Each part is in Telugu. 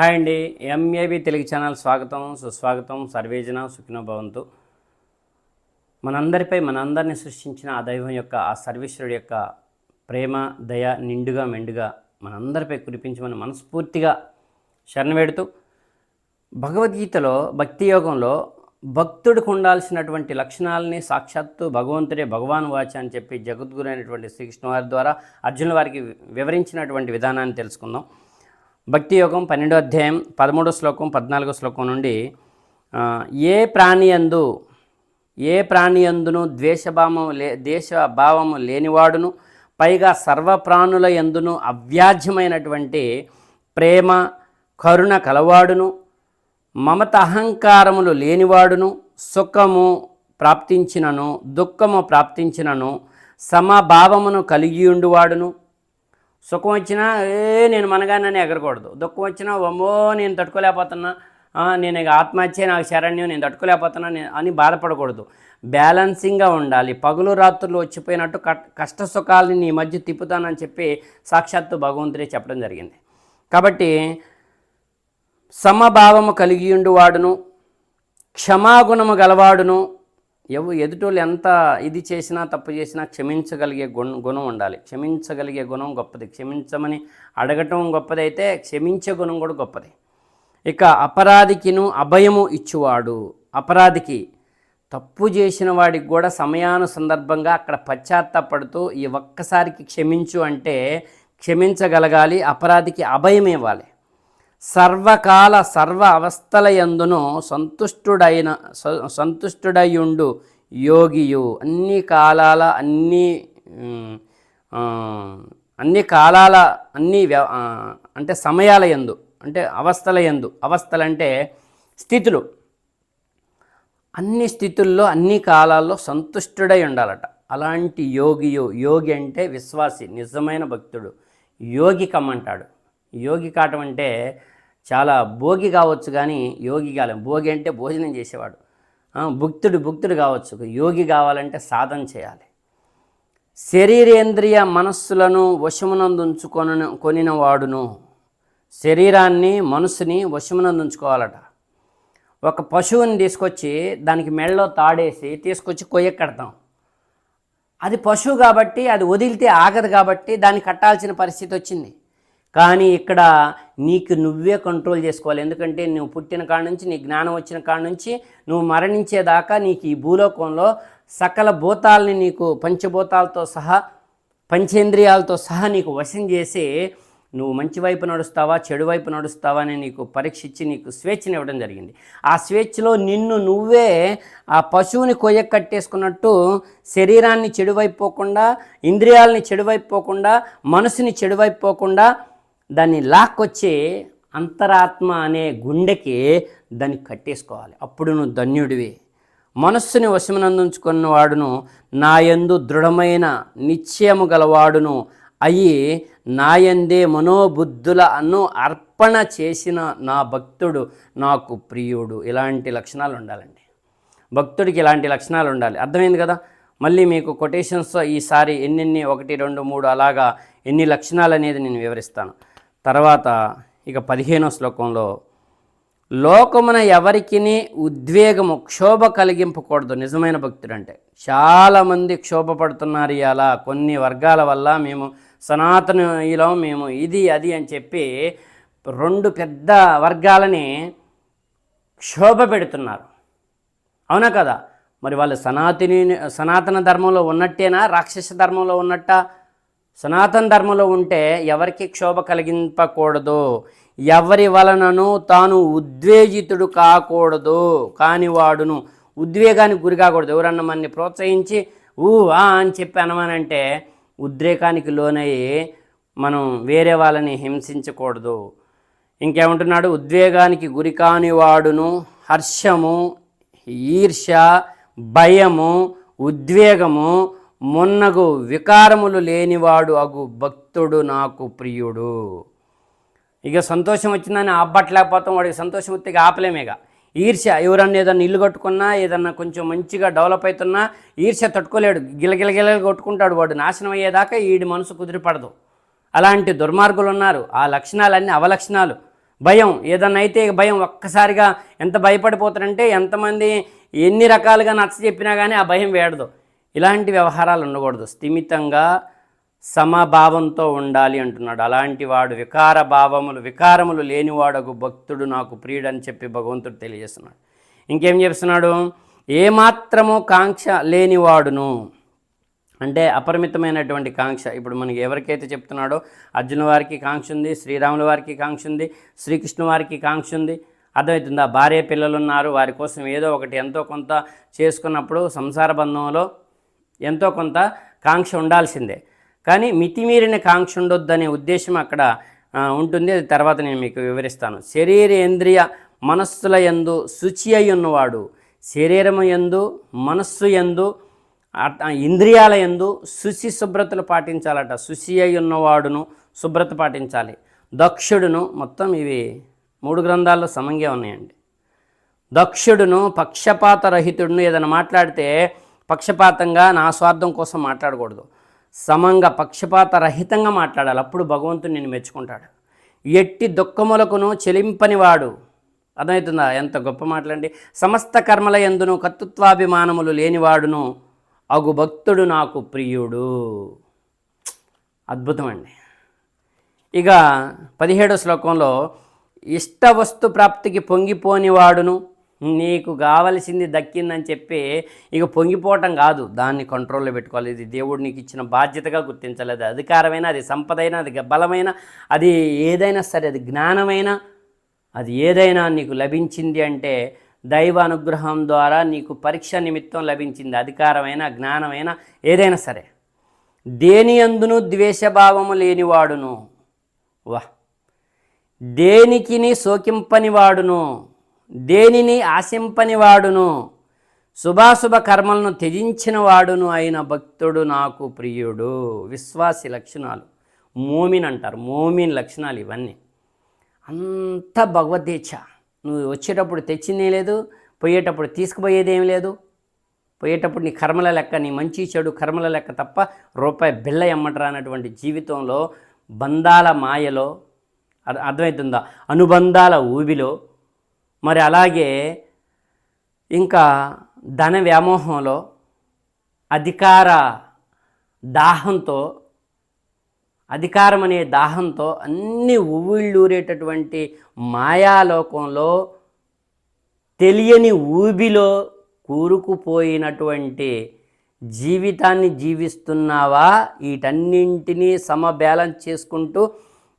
హాయ్ అండి ఎంఏబి తెలుగు ఛానల్ స్వాగతం సుస్వాగతం సర్వేజన సుఖినో భవంతు. మనందరిపై మనందరిని సృష్టించిన ఆ దైవం యొక్క ఆ సర్వేశ్వరుడు యొక్క ప్రేమ దయ నిండుగా మెండుగా మనందరిపై కురిపించమని మనస్ఫూర్తిగా శరణ భగవద్గీతలో భక్తి యోగంలో భక్తుడికి ఉండాల్సినటువంటి లక్షణాలని సాక్షాత్తు భగవంతుడే భగవాన్ వాచ అని చెప్పి జగద్గురు అయినటువంటి శ్రీకృష్ణ వారి ద్వారా అర్జునుల వారికి వివరించినటువంటి విధానాన్ని తెలుసుకుందాం. భక్తి యోగం పన్నెండో అధ్యాయం పదమూడో శ్లోకం పద్నాలుగో శ్లోకం నుండి ఏ ప్రాణియందు ఏ ప్రాణి యందును ద్వేషభావము లే దేశభావము లేనివాడును పైగా సర్వప్రాణుల యందును అవ్యాజ్యమైనటువంటి ప్రేమ కరుణ కలవాడును మమత అహంకారములు లేనివాడును సుఖము ప్రాప్తించినను దుఃఖము ప్రాప్తించినను సమభావమును కలిగి ఉండువాడును సుఖం వచ్చినా ఏ నేను మనగానని ఎగరకూడదు. దుఃఖం వచ్చినా అమ్మో నేను తట్టుకోలేకపోతున్నా. నేను ఆత్మహత్య నాకు శరణ్యం నేను తట్టుకోలేకపోతున్నా నేను అని బాధపడకూడదు. బ్యాలెన్సింగ్గా ఉండాలి. పగులు రాత్రులు వచ్చిపోయినట్టు కట్- కష్ట సుఖాలని నీ మధ్య తిప్పుతానని చెప్పి సాక్షాత్తు భగవంతుడే చెప్పడం జరిగింది. కాబట్టి సమభావము కలిగి ఉండువాడును క్షమాగుణము గలవాడును ఎవు ఎదుటోళ్ళు ఎంత ఇది చేసినా తప్పు చేసినా క్షమించగలిగే గుణ గుణం ఉండాలి. క్షమించగలిగే గుణం గొప్పది. క్షమించమని అడగటం గొప్పదైతే క్షమించే గుణం కూడా గొప్పది. ఇక అపరాధికిను అభయము ఇచ్చువాడు. అపరాధికి తప్పు చేసిన వాడికి కూడా సమయాను సందర్భంగా అక్కడ పశ్చాత్తాపడుతూ ఈ ఒక్కసారికి క్షమించు అంటే క్షమించగలగాలి అపరాధికి అభయం ఇవ్వాలి సర్వకాల సర్వ అవస్థల యందును సంతుష్టుడైన స- సంతుష్టుడయుండు యోగియు. అన్ని కాలాల అన్ని అన్ని కాలాల అన్ని అంటే సమయాల యందు అంటే అవస్థల యందు అవస్థలంటే స్థితులు. అన్ని స్థితుల్లో అన్ని కాలాల్లో సంతుష్టుడై ఉండాలట అలాంటి యోగియు యోగి అంటే విశ్వాసి నిజమైన భక్తుడు. యోగి కమ్మంటాడు. యోగి కాటం అంటే చాలా భోగి కావచ్చు కానీ యోగి కాలేం. భోగి అంటే భోజనం చేసేవాడు. భుక్తుడు భుక్తుడు కావచ్చు. యోగి కావాలంటే సాధన చేయాలి. శరీరేంద్రియ మనస్సులను వశమునందుంచుకొన కొనిన వాడును శరీరాన్ని మనసుని వశమునందుంచుకోవాలట ఒక పశువుని తీసుకొచ్చి దానికి మెడలో తాడేసి తీసుకొచ్చి కొయ్య కడతాం. అది పశువు కాబట్టి అది వదిలితే ఆగదు కాబట్టి దాన్ని కట్టాల్సిన పరిస్థితి వచ్చింది. కానీ ఇక్కడ నీకు నువ్వే కంట్రోల్ చేసుకోవాలి. ఎందుకంటే నువ్వు పుట్టిన కాడ నుంచి నీ జ్ఞానం వచ్చిన కాడ నుంచి నువ్వు మరణించేదాకా నీకు ఈ భూలోకంలో సకల భూతాలని నీకు పంచభూతాలతో సహా పంచేంద్రియాలతో సహా నీకు వశం చేసి నువ్వు మంచి వైపు నడుస్తావా చెడు వైపు నడుస్తావా అని నీకు పరీక్ష ఇచ్చి నీకు స్వేచ్ఛని ఇవ్వడం జరిగింది. ఆ స్వేచ్ఛలో నిన్ను నువ్వే ఆ పశువుని కొయ్య కట్టేసుకున్నట్టు శరీరాన్ని చెడువైపు పోకుండా ఇంద్రియాలని చెడువైపు పోకుండా మనసుని చెడువైపు పోకుండా దాన్ని లాక్కొచ్చి అంతరాత్మ అనే గుండెకి దాన్ని కట్టేసుకోవాలి. అప్పుడు నువ్వు ధన్యుడివి. మనస్సుని వశమునందుంచుకున్న వాడును నాయందు దృఢమైన నిశ్చయము గలవాడును అయి నాయందే మనోబుద్ధుల అను అర్పణ చేసిన నా భక్తుడు నాకు ప్రియుడు. ఇలాంటి లక్షణాలు ఉండాలండి భక్తుడికి ఇలాంటి లక్షణాలు ఉండాలి అర్థమైంది కదా? మళ్ళీ మీకు కొటేషన్స్ ఈసారి ఎన్నెన్ని ఒకటి రెండు మూడు అలాగా ఎన్ని లక్షణాలు అనేది నేను వివరిస్తాను. తర్వాత ఇక పదిహేనో శ్లోకంలో లోకమున ఎవరికిని ఉద్వేగము క్షోభ కలిగింపకూడదు నిజమైన భక్తుడు అంటే చాలామంది క్షోభపడుతున్నారు ఇలా కొన్ని వర్గాల వల్ల మేము సనాతనలో మేము ఇది అది అని చెప్పి రెండు పెద్ద వర్గాలని క్షోభ పెడుతున్నారు. అవునా కదా? మరి వాళ్ళు సనాతని సనాతన ధర్మంలో ఉన్నట్టేనా? రాక్షస ధర్మంలో ఉన్నట్ట? సనాతన ధర్మంలో ఉంటే ఎవరికి క్షోభ కలిగింపకూడదు? ఎవరి వలనను తాను ఉద్వేజితుడు కాకూడదు కానివాడును. ఉద్వేగానికి గురి కాకూడదు. ఎవరన్నా మనని ప్రోత్సహించి ఊ ఆ అని చెప్పి అనమానంటే ఉద్రేకానికి లోనయ్యి మనం వేరే వాళ్ళని హింసించకూడదు. ఇంకేమంటున్నాడు? ఉద్వేగానికి గురి కానివాడును హర్షము ఈర్ష భయము ఉద్వేగము మొన్నగు వికారములు లేనివాడు అగు భక్తుడు నాకు ప్రియుడు. ఇక సంతోషం వచ్చిందని ఆపట్లేకపోతాం వాడికి సంతోషం వస్తే ఇక ఆపలేమేగా ఈర్ష్య ఎవరన్నా ఏదన్నా ఇల్లు కట్టుకున్నా ఏదన్నా కొంచెం మంచిగా డెవలప్ అవుతున్నా ఈర్ష్య తట్టుకోలేడు. గిలగిలగిల కొట్టుకుంటాడు వాడు. నాశనం అయ్యేదాకా ఈడి మనసు కుదిరిపడదు అలాంటి దుర్మార్గులు ఉన్నారు ఆ లక్షణాలన్నీ అవలక్షణాలు. భయం ఏదన్నా అయితే భయం ఒక్కసారిగా ఎంత భయపడిపోతారంటే ఎంతమంది ఎన్ని రకాలుగా నచ్చ చెప్పినా కానీ ఆ భయం వేడదు. ఇలాంటి వ్యవహారాలు ఉండకూడదు. స్థిమితంగా సమభావంతో ఉండాలి అంటున్నాడు. అలాంటి వాడు వికార భావములు వికారములు లేనివాడకు భక్తుడు నాకు ప్రియుడని చెప్పి భగవంతుడు తెలియజేస్తున్నాడు. ఇంకేం చెప్తున్నాడు? ఏమాత్రము కాంక్ష లేనివాడును. అంటే అపరిమితమైనటువంటి కాంక్ష. ఇప్పుడు మనకి ఎవరికైతే చెప్తున్నాడో అర్జున వారికి కాంక్ష ఉంది శ్రీరాముల వారికి కాంక్ష ఉంది శ్రీకృష్ణ వారికి కాంక్ష ఉంది. అర్థమవుతుందా? భార్య పిల్లలు ఉన్నారు వారి కోసం ఏదో ఒకటి ఎంతో కొంత చేసుకున్నప్పుడు సంసార బంధంలో ఎంతో కొంత కాంక్ష ఉండాల్సిందే. కానీ మితిమీరిన కాంక్ష ఉండొద్దనే ఉద్దేశం అక్కడ ఉంటుంది. అది తర్వాత నేను మీకు వివరిస్తాను. శరీరేంద్రియ మనస్సుల యందు శుచి అయి ఉన్నవాడు శరీరము యందు మనస్సు యందు ఇంద్రియాల యందు శుచి శుభ్రతలు పాటించాలట. శుచి అయి ఉన్నవాడును శుభ్రత పాటించాలి. దక్షుడును మొత్తం ఇవి మూడు గ్రంథాల్లో సమంగా ఉన్నాయండి. దక్షుడును పక్షపాత రహితుడును ఏదైనా మాట్లాడితే పక్షపాతంగా నా స్వార్థం కోసం మాట్లాడకూడదు. సమంగా పక్షపాత రహితంగా మాట్లాడాలి. అప్పుడు భగవంతుడు నిన్ను మెచ్చుకుంటాడు. ఎట్టి దుఃఖములకును చెలింపనివాడు. అర్థమవుతుందా? ఎంత గొప్ప మాటలండి. సమస్త కర్మల ఎందును కర్తృత్వాభిమానములు లేనివాడును అగు భక్తుడు నాకు ప్రియుడు. అద్భుతమండి. ఇక పదిహేడో శ్లోకంలో ఇష్ట వస్తు ప్రాప్తికి పొంగిపోని వాడును నీకు కావలసింది దక్కిందని చెప్పి ఇక పొంగిపోవటం కాదు. దాన్ని కంట్రోల్లో పెట్టుకోవాలి. ఇది దేవుడు నీకు ఇచ్చిన బాధ్యతగా గుర్తించాలి అది అధికారమైన అది సంపదైన అది బలమైన అది ఏదైనా సరే అది జ్ఞానమైన అది ఏదైనా నీకు లభించింది అంటే దైవ అనుగ్రహం ద్వారా నీకు పరీక్ష నిమిత్తం లభించింది. అధికారమైన జ్ఞానమైన ఏదైనా సరే. దేని అందును ద్వేషభావము లేనివాడును. వా దేనికిని శోకింపనివాడును. దేనిని ఆశింపనివాడును? శుభాశుభ కర్మలను త్యజించిన వాడును అయిన భక్తుడు నాకు ప్రియుడు. విశ్వాసి లక్షణాలు. మోమిన్ అంటారు. మోమిన్ లక్షణాలు ఇవన్నీ. అంత భగవద్గీత నువ్వు వచ్చేటప్పుడు తెచ్చిందే లేదు పోయేటప్పుడు తీసుకుపోయేదేం లేదు. పోయేటప్పుడు నీ కర్మల లెక్క నీ మంచి చెడు కర్మల లెక్క తప్ప రూపాయి బిళ్ళ ఎమ్మటరా అన్నటువంటి జీవితంలో బంధాల మాయలో అర్థమవుతుందా? అనుబంధాల ఊబిలో మరి అలాగే ఇంకా ధన వ్యామోహంలో అధికార దాహంతో అధికారం అనే దాహంతో అన్ని ఉవ్విళ్ళూరేటటువంటి మాయాలోకంలో తెలియని ఊబిలో కూరుకుపోయినటువంటి జీవితాన్ని జీవిస్తున్నావా? వీటన్నింటినీ సమబేలం చేసుకుంటూ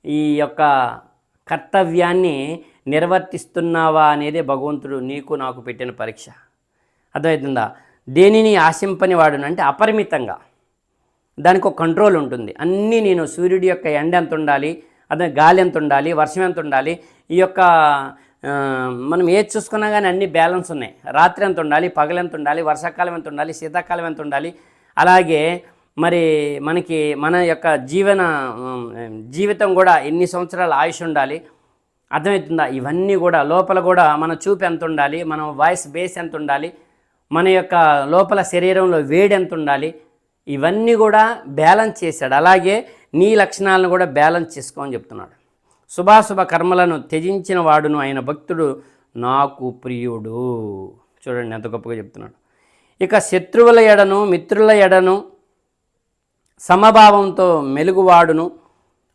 ఈ యొక్క కర్తవ్యాన్ని నిర్వర్తిస్తున్నావా అనేదే భగవంతుడు నీకు నాకు పెట్టిన పరీక్ష. అర్థమవుతుందా దేనిని ఆశింపని వాడును అంటే అపరిమితంగా. దానికి ఒక కంట్రోల్ ఉంటుంది. అన్నీ నేను సూర్యుడి యొక్క ఎండ ఎంత ఉండాలి అదే గాలి ఎంత ఉండాలి వర్షం ఎంత ఉండాలి ఈ యొక్క మనం ఏది చూసుకున్నా కానీ అన్ని బ్యాలెన్స్ ఉన్నాయి. రాత్రి ఎంత ఉండాలి పగలు ఎంత ఉండాలి వర్షాకాలం ఎంత ఉండాలి శీతాకాలం ఎంత ఉండాలి. అలాగే మరి మనకి మన యొక్క జీవన జీవితం కూడా ఎన్ని సంవత్సరాల ఆయుష్ ఉండాలి అర్థమవుతుందా? ఇవన్నీ కూడా లోపల కూడా మన చూపు ఎంత ఉండాలి? మన వాయిస్ బేస్ ఎంత ఉండాలి? మన యొక్క లోపల శరీరంలో వేడి ఎంత ఉండాలి? ఇవన్నీ కూడా బ్యాలెన్స్ చేశాడు. అలాగే నీ లక్షణాలను కూడా బ్యాలెన్స్ చేసుకోమని చెప్తున్నాడు. శుభాశుభ కర్మలను త్యజించిన వాడును ఆయన భక్తుడు నాకు ప్రియుడు. చూడండి ఎంత గొప్పగా చెప్తున్నాడు. ఇక శత్రువుల ఎడను మిత్రుల ఎడను సమభావంతో మెలుగువాడును.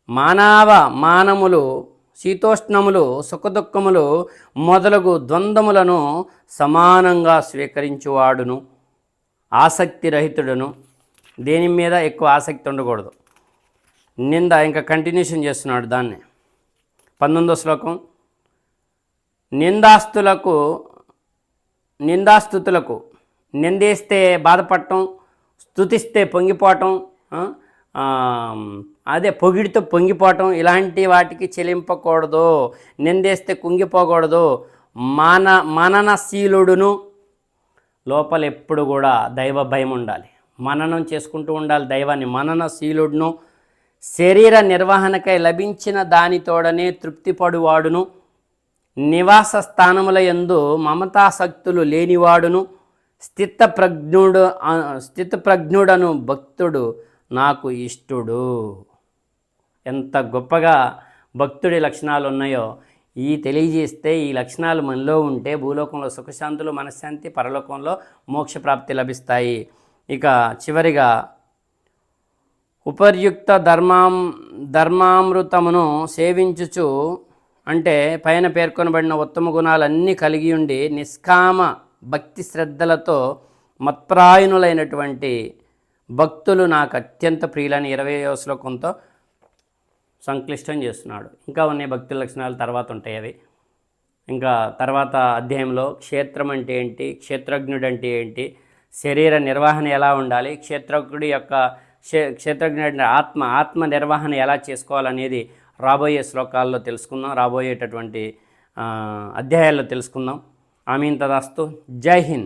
మానవ మానములు శీతోష్ణములు సుఖదుఖములు మొదలగు ద్వంద్వములను సమానంగా స్వీకరించువాడును. ఆసక్తి రహితుడును దేని మీద ఎక్కువ ఆసక్తి ఉండకూడదు. నింద ఇంకా కంటిన్యూషన్ చేస్తున్నాడు దాన్ని. పంతొమ్మిదో శ్లోకం. నిందాస్తులకు నిందాస్తుతులకు నిందేస్తే బాధపడటం స్థుతిస్తే పొంగిపోవటం అదే పొగిడితో పొంగిపోవటం ఇలాంటి వాటికి చెలింపకూడదు నిందేస్తే కుంగిపోకూడదు. మాన మననశీలుడును లోపల ఎప్పుడు కూడా దైవ భయం ఉండాలి. మననం చేసుకుంటూ ఉండాలి దైవాన్ని. మననశీలుడును శరీర నిర్వహణకై లభించిన దానితోడనే తృప్తిపడువాడును. నివాస స్థానముల యందు మమతాసక్తులు లేనివాడును. స్థితప్రజ్ఞుడు స్థితప్రజ్ఞుడను భక్తుడు నాకు ఇష్టుడు. ఎంత గొప్పగా భక్తుడి లక్షణాలు ఉన్నాయో ఈ తెలియజేస్తే ఈ లక్షణాలు మనలో ఉంటే భూలోకంలో సుఖశాంతులు మనశ్శాంతి పరలోకంలో మోక్షప్రాప్తి లభిస్తాయి. ఇక చివరిగా ఉపర్యుక్త ధర్మాం ధర్మామృతమును సేవించుచు అంటే పైన పేర్కొనబడిన ఉత్తమ గుణాలన్నీ కలిగి ఉండి నిష్కామ భక్తి శ్రద్ధలతో మత్ప్రాయునులైనటువంటి భక్తులు నాకు అత్యంత ప్రియులని. ఇరవయో శ్లోకంతో సంక్లిష్టం చేస్తున్నాడు. ఇంకా ఉన్నాయి భక్తుల లక్షణాలు తర్వాత ఉంటాయి అవి. ఇంకా తర్వాత అధ్యాయంలో క్షేత్రం అంటే ఏంటి? క్షేత్రజ్ఞుడు అంటే ఏంటి? శరీర నిర్వహణ ఎలా ఉండాలి? క్షేత్రజ్ఞుడి యొక్క క్షే క్షేత్రజ్ఞుడి ఆత్మ ఆత్మ నిర్వహణ ఎలా చేసుకోవాలనేది రాబోయే శ్లోకాల్లో తెలుసుకుందాం. రాబోయేటటువంటి అధ్యాయాల్లో తెలుసుకుందాం. ఆమీన్ తదాస్తు. జై హింద్.